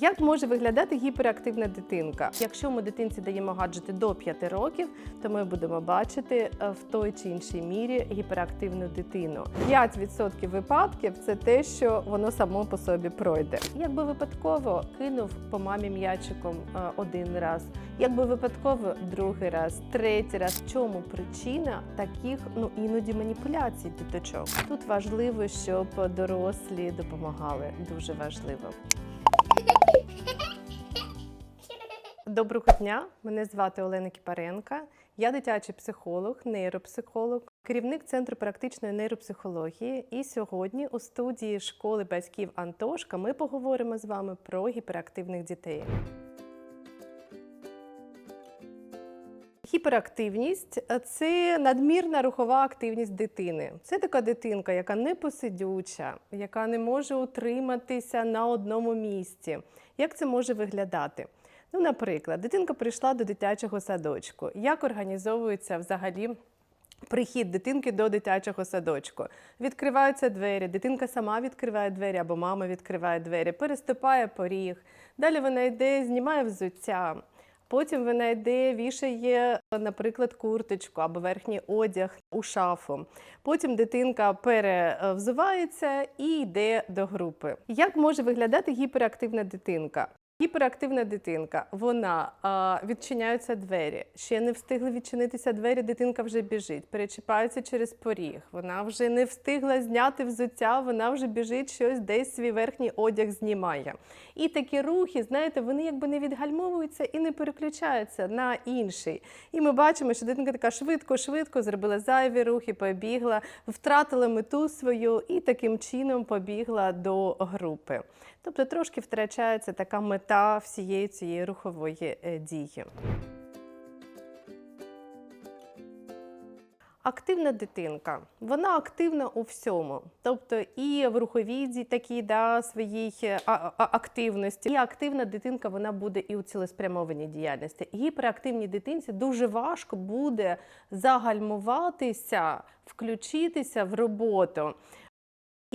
Як може виглядати гіперактивна дитинка? Якщо ми дитинці даємо гаджети до 5 років, то ми будемо бачити е, в той чи іншій мірі гіперактивну дитину. 5% випадків це те, що воно само по собі пройде. Якби випадково кинув по мамі м'ячиком е, один раз, якби випадково другий раз, третій раз. В чому причина таких ну іноді маніпуляцій діточок? Тут важливо, щоб дорослі допомагали. Дуже важливо. Доброго дня, мене звати Олена Кіпаренка. Я дитячий психолог, нейропсихолог, керівник центру практичної нейропсихології. І сьогодні у студії школи батьків Антошка ми поговоримо з вами про гіперактивних дітей. Гіперактивність це надмірна рухова активність дитини. Це така дитинка, яка не посидюча, яка не може утриматися на одному місці. Як це може виглядати? Ну, наприклад, дитинка прийшла до дитячого садочку. Як організовується взагалі? Прихід дитинки до дитячого садочку. Відкриваються двері, дитинка сама відкриває двері або мама відкриває двері, переступає поріг. Далі вона йде, знімає взуття. Потім вона йде, вішає, наприклад, курточку або верхній одяг у шафу. Потім дитинка перевзувається і йде до групи. Як може виглядати гіперактивна дитинка? Гіперактивна дитинка, вона а, відчиняються двері. Ще не встигли відчинитися двері, дитинка вже біжить, перечіпається через поріг. Вона вже не встигла зняти взуття, вона вже біжить щось, десь свій верхній одяг знімає. І такі рухи, знаєте, вони якби не відгальмовуються і не переключаються на інший. І ми бачимо, що дитинка така швидко-швидко зробила зайві рухи, побігла, втратила мету свою і таким чином побігла до групи. Тобто трошки втрачається така мета всієї цієї рухової е, дії. Активна дитинка, вона активна у всьому, тобто і в руховій ді- такій да, своїй е, активності. І активна дитинка вона буде і у цілеспрямованій діяльності. Гіперактивній дитинці дуже важко буде загальмуватися, включитися в роботу.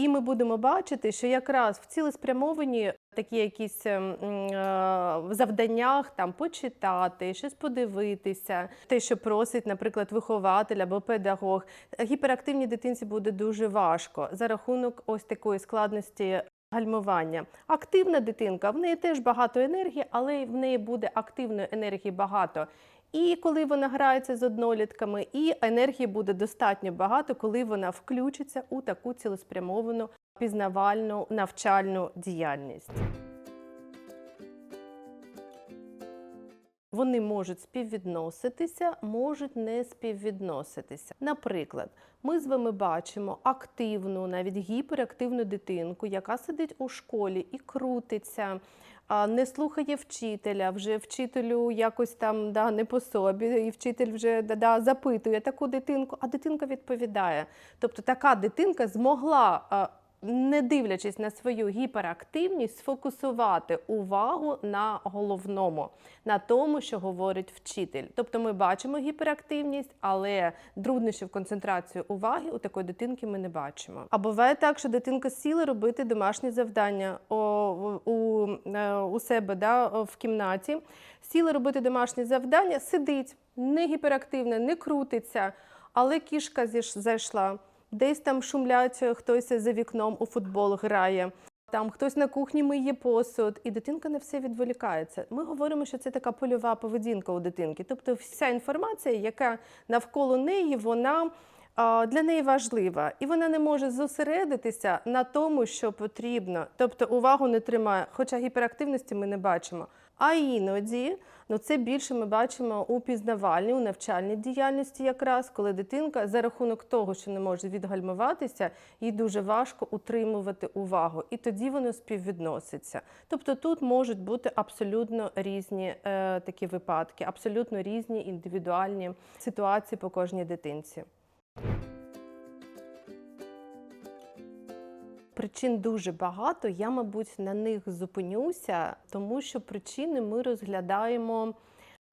І ми будемо бачити, що якраз в цілеспрямовані такі якісь ем, е, в завданнях там почитати, щось подивитися, те, що просить, наприклад, вихователь або педагог. Гіперактивній дитинці буде дуже важко за рахунок ось такої складності. Гальмування. Активна дитинка, в неї теж багато енергії, але в неї буде активної енергії багато. І коли вона грається з однолітками, і енергії буде достатньо багато, коли вона включиться у таку цілеспрямовану пізнавальну навчальну діяльність. Вони можуть співвідноситися, можуть не співвідноситися. Наприклад, ми з вами бачимо активну, навіть гіперактивну дитинку, яка сидить у школі і крутиться, не слухає вчителя, вже вчителю якось там да, не по собі, і вчитель вже да, да, запитує таку дитинку, а дитинка відповідає. Тобто така дитинка змогла. Не дивлячись на свою гіперактивність, сфокусувати увагу на головному, на тому, що говорить вчитель. Тобто ми бачимо гіперактивність, але труднощів концентрацію уваги у такої дитинки ми не бачимо. А буває так, що дитинка сіла робити домашні завдання у, е, у себе да, в кімнаті, сіла робити домашні завдання, сидить, не гіперактивна, не крутиться, але кішка зайшла. Десь там шумлять, хтось за вікном у футбол грає. Там хтось на кухні миє посуд, і дитинка на все відволікається. Ми говоримо, що це така польова поведінка у дитинки. Тобто, вся інформація, яка навколо неї, вона для неї важлива, і вона не може зосередитися на тому, що потрібно. Тобто увагу не тримає, хоча гіперактивності ми не бачимо. А іноді ну це більше ми бачимо у пізнавальній, у навчальній діяльності, якраз коли дитинка за рахунок того, що не може відгальмуватися, їй дуже важко утримувати увагу, і тоді воно співвідноситься. Тобто тут можуть бути абсолютно різні е, такі випадки, абсолютно різні індивідуальні ситуації по кожній дитинці. Причин дуже багато. Я, мабуть, на них зупинюся, тому що причини ми розглядаємо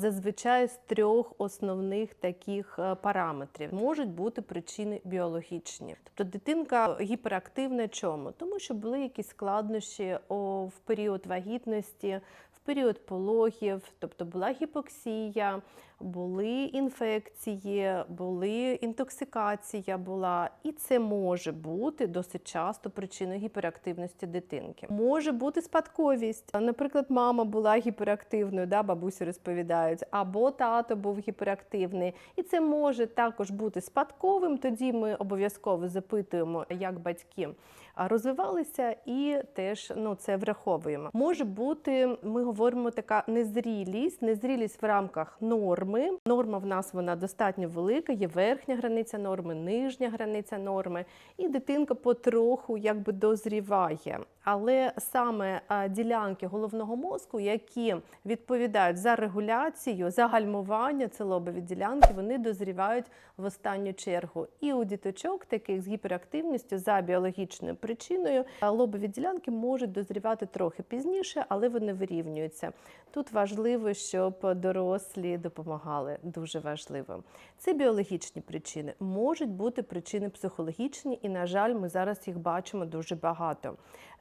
Зазвичай з трьох основних таких е, параметрів можуть бути причини біологічні. Тобто дитинка гіперактивна чому? Тому що були якісь складнощі в період вагітності, в період пологів, тобто була гіпоксія, були інфекції, були інтоксикація була, і це може бути досить часто причиною гіперактивності дитинки. Може бути спадковість. Наприклад, мама була гіперактивною, да, бабусі розповідають, або тато був гіперактивний, і це може також бути спадковим. Тоді ми обов'язково запитуємо, як батьки розвивалися, і теж ну це враховуємо. Може бути, ми говоримо така незрілість, незрілість в рамках норми. Норма в нас вона достатньо велика, є верхня границя норми, нижня границя норми, і дитинка потроху якби дозріває. Але саме ділянки головного мозку, які відповідають за регуляцію, за гальмування, це лобові ділянки, вони дозрівають в останню чергу. І у діточок, таких з гіперактивністю за біологічною причиною, лобові ділянки можуть дозрівати трохи пізніше, але вони вирівнюються. Тут важливо, щоб дорослі допомагали. Дуже важливо. Це біологічні причини. Можуть бути причини психологічні, і, на жаль, ми зараз їх бачимо дуже багато.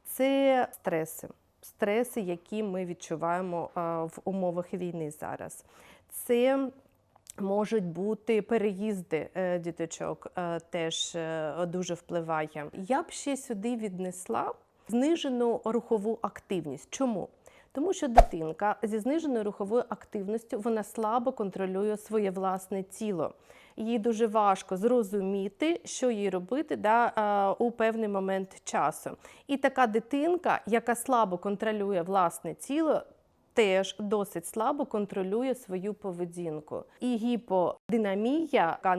Це стреси, стреси, які ми відчуваємо в умовах війни зараз. Це Можуть бути переїзди е, діточок, е, теж е, дуже впливає. Я б ще сюди віднесла знижену рухову активність. Чому? Тому що дитинка зі зниженою руховою активністю вона слабо контролює своє власне тіло. Їй дуже важко зрозуміти, що їй робити да, у певний момент часу. І така дитинка, яка слабо контролює власне тіло, теж досить слабо контролює свою поведінку. І гіподинамія, яка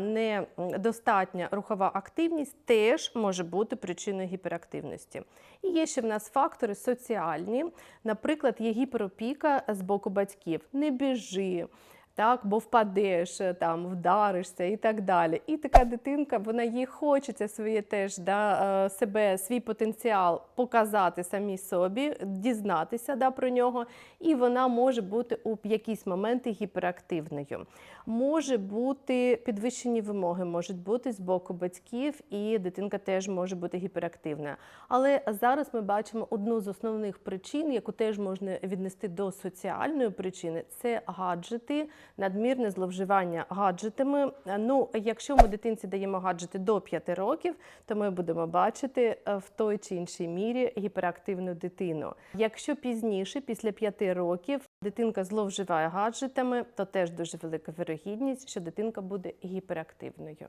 недостатня рухова активність, теж може бути причиною гіперактивності. І є ще в нас фактори соціальні. Наприклад, є гіперопіка з боку батьків. Не біжи. Так, бо впадеш, там вдаришся і так далі. І така дитинка, вона їй хочеться своє теж да, е, себе, свій потенціал показати самій собі, дізнатися да, про нього, і вона може бути у якісь моменти гіперактивною. Може бути підвищені вимоги, можуть бути з боку батьків, і дитинка теж може бути гіперактивна. Але зараз ми бачимо одну з основних причин, яку теж можна віднести до соціальної причини це гаджети надмірне зловживання гаджетами. Ну, якщо ми дитинці даємо гаджети до 5 років, то ми будемо бачити е, в той чи іншій мірі гіперактивну дитину. Якщо пізніше, після 5 років, дитинка зловживає гаджетами, то теж дуже велика вирогідність, що дитинка буде гіперактивною.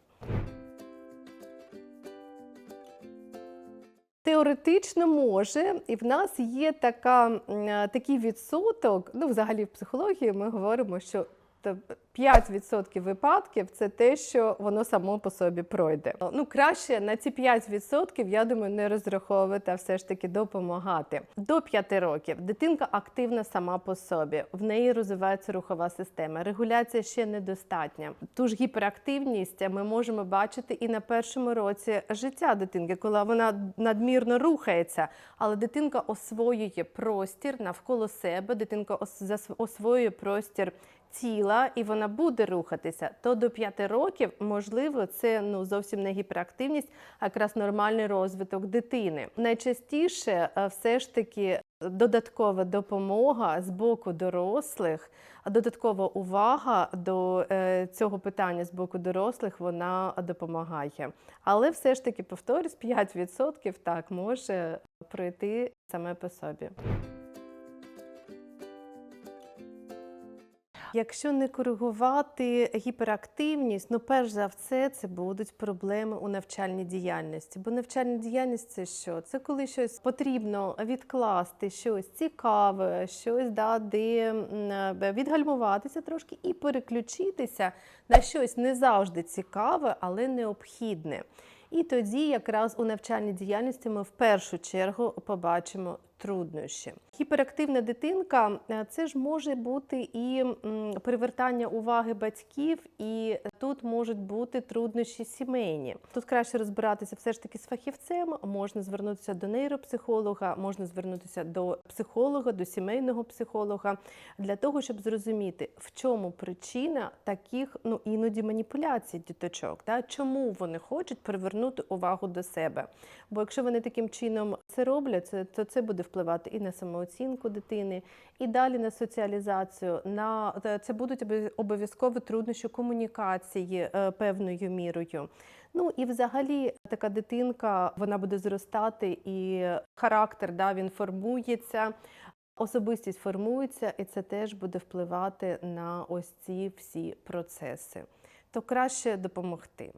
Теоретично може, і в нас є така, е, такий відсоток. Ну, взагалі, в психології ми говоримо, що та 5% випадків це те, що воно само по собі пройде. Ну краще на ці 5% я думаю не розраховувати, а все ж таки допомагати. До 5 років дитинка активна сама по собі, в неї розвивається рухова система. Регуляція ще недостатня. Ту ж гіперактивність ми можемо бачити і на першому році життя дитинки, коли вона надмірно рухається, але дитинка освоює простір навколо себе, дитинка ос- освоює простір тіла і вона буде рухатися, то до 5 років, можливо, це ну зовсім не гіперактивність, а якраз нормальний розвиток дитини. Найчастіше е, все ж таки додаткова допомога з боку дорослих, додаткова увага до е, цього питання з боку дорослих вона допомагає. Але все ж таки, повторюсь, 5% так може пройти саме по собі. Якщо не коригувати гіперактивність, ну перш за все, це будуть проблеми у навчальній діяльності. Бо навчальна діяльність це що? Це коли щось потрібно відкласти, щось цікаве, щось да, де е, відгальмуватися трошки і переключитися на щось не завжди цікаве, але необхідне. І тоді, якраз у навчальній діяльності, ми в першу чергу побачимо труднощі. Гіперактивна дитинка е, це ж може бути і привертання уваги батьків, і тут можуть бути труднощі сімейні. Тут краще розбиратися все ж таки з фахівцем. Можна звернутися до нейропсихолога, можна звернутися до психолога, до сімейного психолога для того, щоб зрозуміти, в чому причина таких ну іноді маніпуляцій діточок. Да? Чому вони хочуть привернути увагу до себе? Бо якщо вони таким чином це роблять, то це буде впливати і на самооцінку дитини, і далі на соціалізацію. На це будуть обов'я- обов'язкові труднощі комунікації е, певною мірою. Ну і взагалі така дитинка вона буде зростати, і характер да, він формується. Особистість формується, і це теж буде впливати на ось ці всі процеси. То краще допомогти.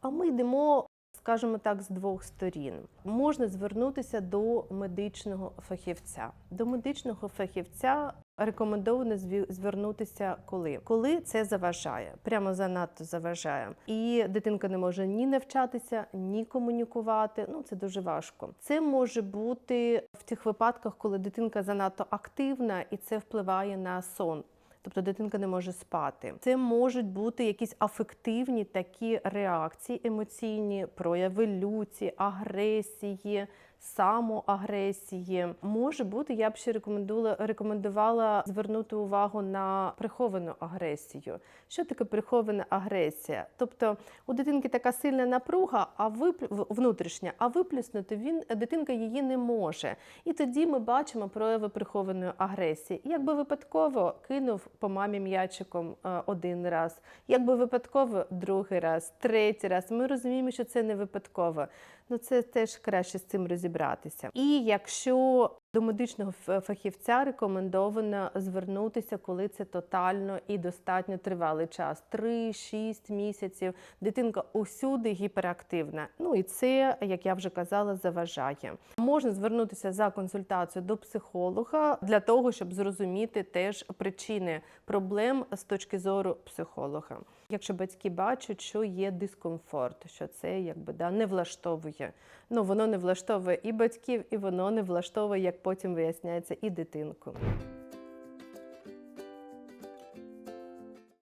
А ми йдемо, скажімо так, з двох сторін. Можна звернутися до медичного фахівця. До медичного фахівця рекомендовано звернутися коли? Коли це заважає, прямо занадто заважає. І дитинка не може ні навчатися, ні комунікувати. Ну це дуже важко. Це може бути в тих випадках, коли дитинка занадто активна, і це впливає на сон. Тобто дитинка не може спати. Це можуть бути якісь афективні такі реакції, емоційні прояви люті, агресії, самоагресії. Може бути, я б ще рекомендувала, рекомендувала звернути увагу на приховану агресію. Що таке прихована агресія? Тобто у дитинки така сильна напруга, а виплю... в- внутрішня, а виплюснути він дитинка її не може. І тоді ми бачимо прояви прихованої агресії. Якби випадково кинув по мамі м'ячиком е, один раз, якби випадково другий раз, третій раз. Ми розуміємо, що це не випадково. Ну це теж краще з цим розібратися. І якщо до медичного фахівця рекомендовано звернутися, коли це тотально і достатньо тривалий час 3-6 місяців. Дитинка усюди гіперактивна. Ну і це, як я вже казала, заважає. Можна звернутися за консультацією до психолога для того, щоб зрозуміти теж причини проблем з точки зору психолога. Якщо батьки бачать, що є дискомфорт, що це якби да не влаштовує. Ну воно не влаштовує і батьків, і воно не влаштовує, як потім виясняється, і дитинку.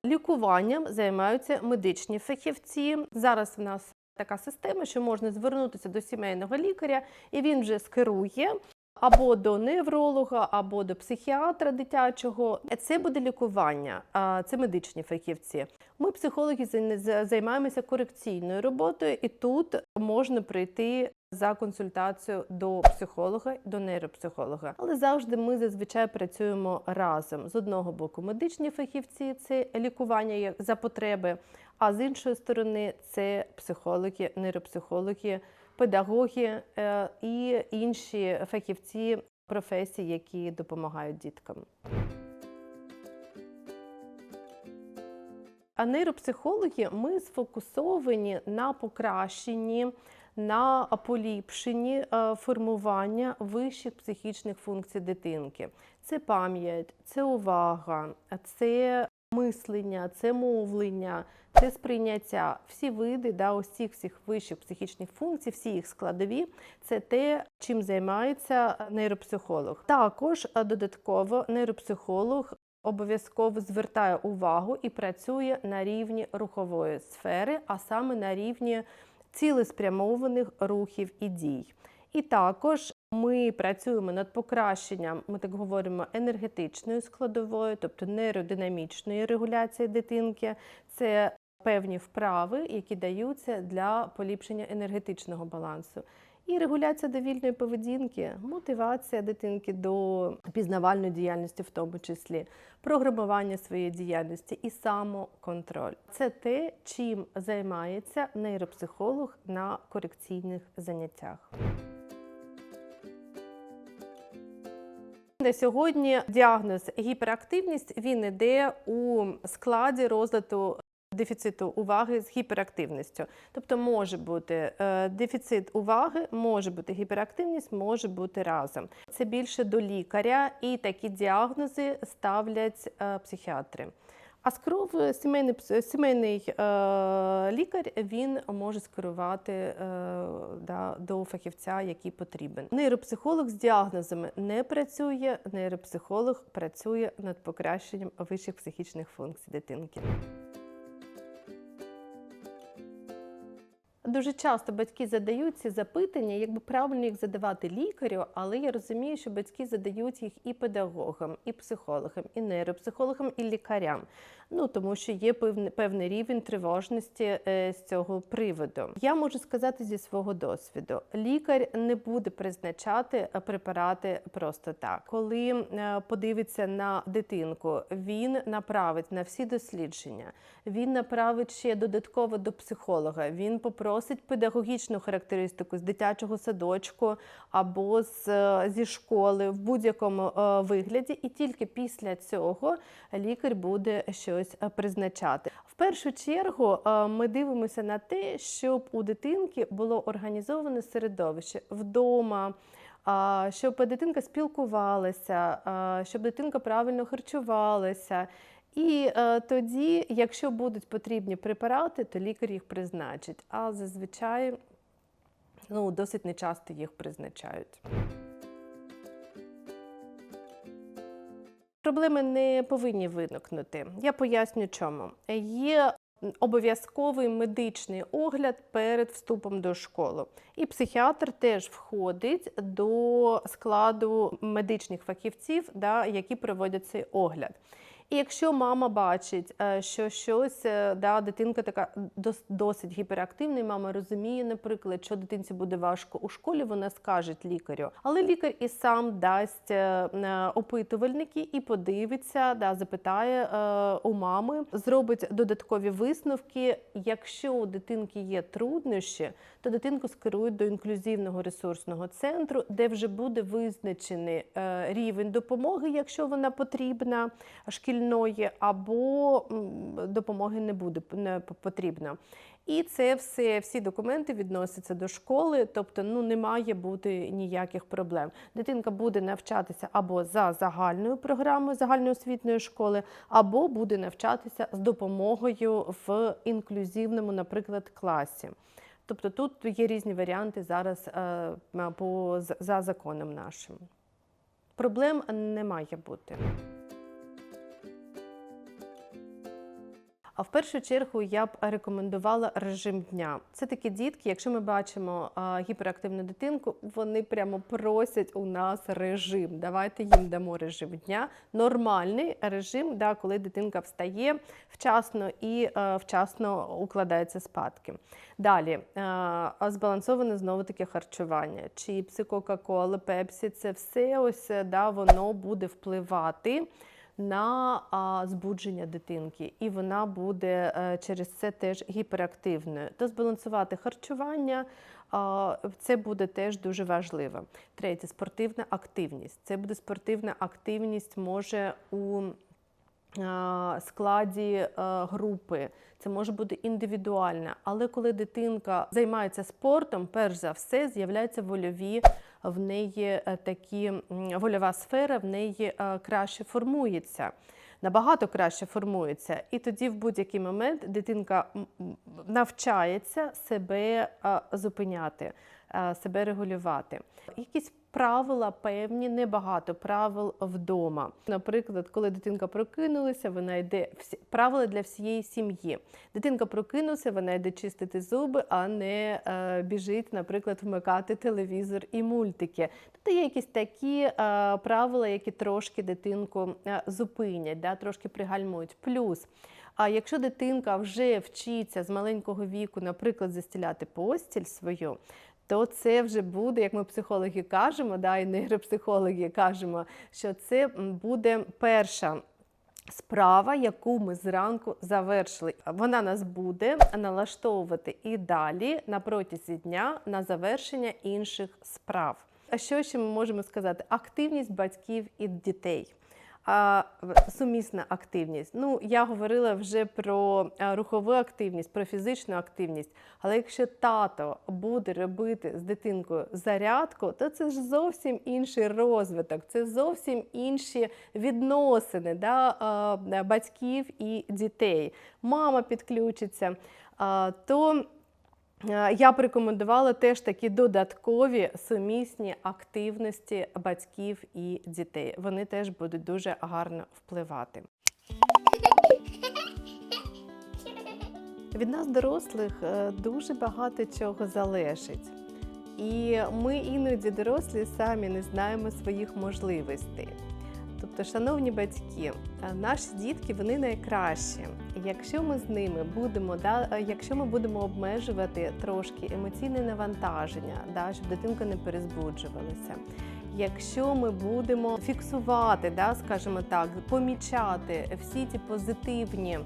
Лікуванням займаються медичні фахівці. Зараз в нас така система, що можна звернутися до сімейного лікаря, і він вже скерує або до невролога, або до психіатра дитячого. Це буде лікування, це медичні фахівці. Ми, психологи, займаємося корекційною роботою, і тут можна прийти за консультацією до психолога, до нейропсихолога. Але завжди ми зазвичай працюємо разом. З одного боку, медичні фахівці це лікування за потреби, а з іншої сторони це психологи, нейропсихологи, педагоги е, і інші фахівці професій, які допомагають діткам. А нейропсихологи ми сфокусовані на покращенні, на поліпшенні е, формування вищих психічних функцій дитинки. Це пам'ять, це увага, це мислення, це мовлення, це сприйняття. Всі види да, ось цих всіх вищих психічних функцій, всі їх складові це те, чим займається нейропсихолог. Також е, додатково нейропсихолог обов'язково звертає увагу і працює на рівні рухової сфери, а саме на рівні цілеспрямованих рухів і дій. І також ми працюємо над покращенням, ми так говоримо, енергетичної складової, тобто нейродинамічної регуляції дитинки. Це певні вправи, які даються для поліпшення енергетичного балансу. І регуляція довільної поведінки, мотивація дитинки до пізнавальної діяльності, в тому числі, програмування своєї діяльності і самоконтроль. Це те, чим займається нейропсихолог на корекційних заняттях. На сьогодні діагноз гіперактивність він іде у складі розладу дефіциту уваги з гіперактивністю. Тобто може бути е, дефіцит уваги, може бути гіперактивність, може бути разом. Це більше до лікаря, і такі діагнози ставлять е, психіатри. А з кров сімейний, сімейний е, лікар він може скерувати е, да, до фахівця, який потрібен. Нейропсихолог з діагнозами не працює. Нейропсихолог працює над покращенням вищих психічних функцій дитинки. Дуже часто батьки задають ці запитання, якби правильно їх задавати лікарю, але я розумію, що батьки задають їх і педагогам, і психологам, і нейропсихологам, і лікарям. Ну тому що є певний, певний рівень тривожності е, з цього приводу. Я можу сказати зі свого досвіду: лікар не буде призначати е, препарати просто так. Коли е, подивиться на дитинку, він направить на всі дослідження, він направить ще додатково до психолога. Він попросить педагогічну характеристику з дитячого садочку або з, е, зі школи в будь-якому е, вигляді, і тільки після цього лікар буде щось е, призначати. В першу чергу ми дивимося на те, щоб у дитинки було організоване середовище вдома. Щоб дитинка спілкувалася, щоб дитинка правильно харчувалася. І е, тоді, якщо будуть потрібні препарати, то лікар їх призначить. А зазвичай ну, досить нечасто їх призначають. Проблеми не повинні виникнути. Я поясню чому. Є обов'язковий медичний огляд перед вступом до школи. І психіатр теж входить до складу медичних фахівців, да, які проводять цей огляд. І якщо мама бачить, е, що щось е, да, дитинка така дос- досить гіперактивна, і мама розуміє, наприклад, що дитинці буде важко у школі, вона скаже лікарю. Але лікар і сам дасть е, опитувальники і подивиться, да, запитає у мами, зробить додаткові висновки. Якщо у дитинки є труднощі, то дитинку скерують до інклюзивного ресурсного центру, де вже буде визначений рівень допомоги, якщо вона потрібна шкільної, або допомоги не буде не потрібно. І це все, всі документи відносяться до школи, тобто ну не має бути ніяких проблем. Дитинка буде навчатися або за загальною програмою загальноосвітньої школи, або буде навчатися з допомогою в інклюзивному, наприклад, класі. Тобто тут є різні варіанти зараз е, по, за законом нашим. Проблем не має бути. А в першу чергу я б рекомендувала режим дня. Це такі дітки, якщо ми бачимо гіперактивну дитинку, вони прямо просять у нас режим. Давайте їм дамо режим дня. Нормальний режим, да, коли дитинка встає вчасно і е, вчасно укладається спадки. Далі е, збалансоване знову таки харчування. Чіпси, Кока-Коли, Пепсі це все ось е, да, воно буде впливати на збудження дитинки, і вона буде е, через це теж гіперактивною. То збалансувати харчування це буде теж дуже важливо. Третє спортивна активність. Це буде спортивна активність може у складі е, групи. Це може бути індивідуальна, але коли дитинка займається спортом, перш за все з'являються вольові в неї е, такі вольова сфера в неї е, краще формується. Набагато краще формується, і тоді в будь-який момент дитинка навчається себе зупиняти, себе регулювати. Якісь правила певні, небагато правил вдома. Наприклад, коли дитинка прокинулася, вона йде всі правила для всієї сім'ї. Дитинка прокинулася, вона йде чистити зуби, а не е, біжить, наприклад, вмикати телевізор і мультики. Тобто є якісь такі е, правила, які трошки дитинку е, зупинять, да, трошки пригальмують. Плюс. А якщо дитинка вже вчиться з маленького віку, наприклад, застіляти постіль свою, то це вже буде, як ми психологи кажемо, да, і нейропсихологи кажемо, що це буде перша. Справа, яку ми зранку завершили, вона нас буде налаштовувати і далі на протязі дня на завершення інших справ. А що ще ми можемо сказати? Активність батьків і дітей. А, сумісна активність. Ну, я говорила вже про рухову активність, про фізичну активність. Але якщо тато буде робити з дитинкою зарядку, то це ж зовсім інший розвиток, це зовсім інші відносини да, батьків і дітей. Мама підключиться. То Я б рекомендувала теж такі додаткові сумісні активності батьків і дітей. Вони теж будуть дуже гарно впливати. Від нас, дорослих, е, дуже багато чого залежить. І ми іноді дорослі самі не знаємо своїх можливостей. Тобто, шановні батьки, е, наші дітки вони найкращі. Якщо ми з ними будемо, да, е, якщо ми будемо обмежувати трошки емоційне навантаження, да, щоб дитинка не перезбуджувалася. Якщо ми будемо фіксувати, да, скажімо так, помічати всі ті позитивні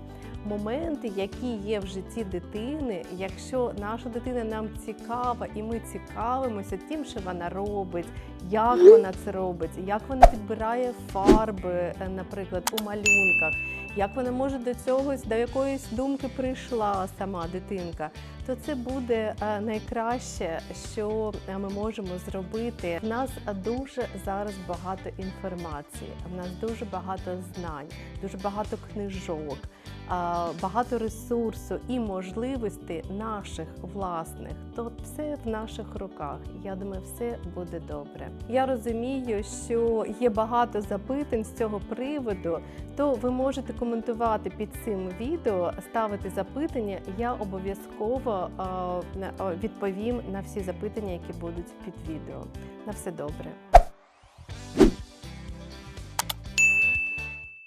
моменти, які є в житті дитини, якщо наша дитина нам цікава, і ми цікавимося тим, що вона робить, як вона це робить, як вона підбирає фарби, е, наприклад, у малюнках, як вона може до цього до якоїсь думки прийшла сама дитинка, то це буде е, найкраще, що е, ми можемо зробити. В нас дуже зараз багато інформації, в нас дуже багато знань, дуже багато книжок, багато ресурсу і можливостей наших власних. То все в наших руках. Я думаю, все буде добре. Я розумію, що є багато запитань з цього приводу, то ви можете коментувати під цим відео, ставити запитання. Я обов'язково а, на- відповім на всі запитання, які будуть під відео. На все добре.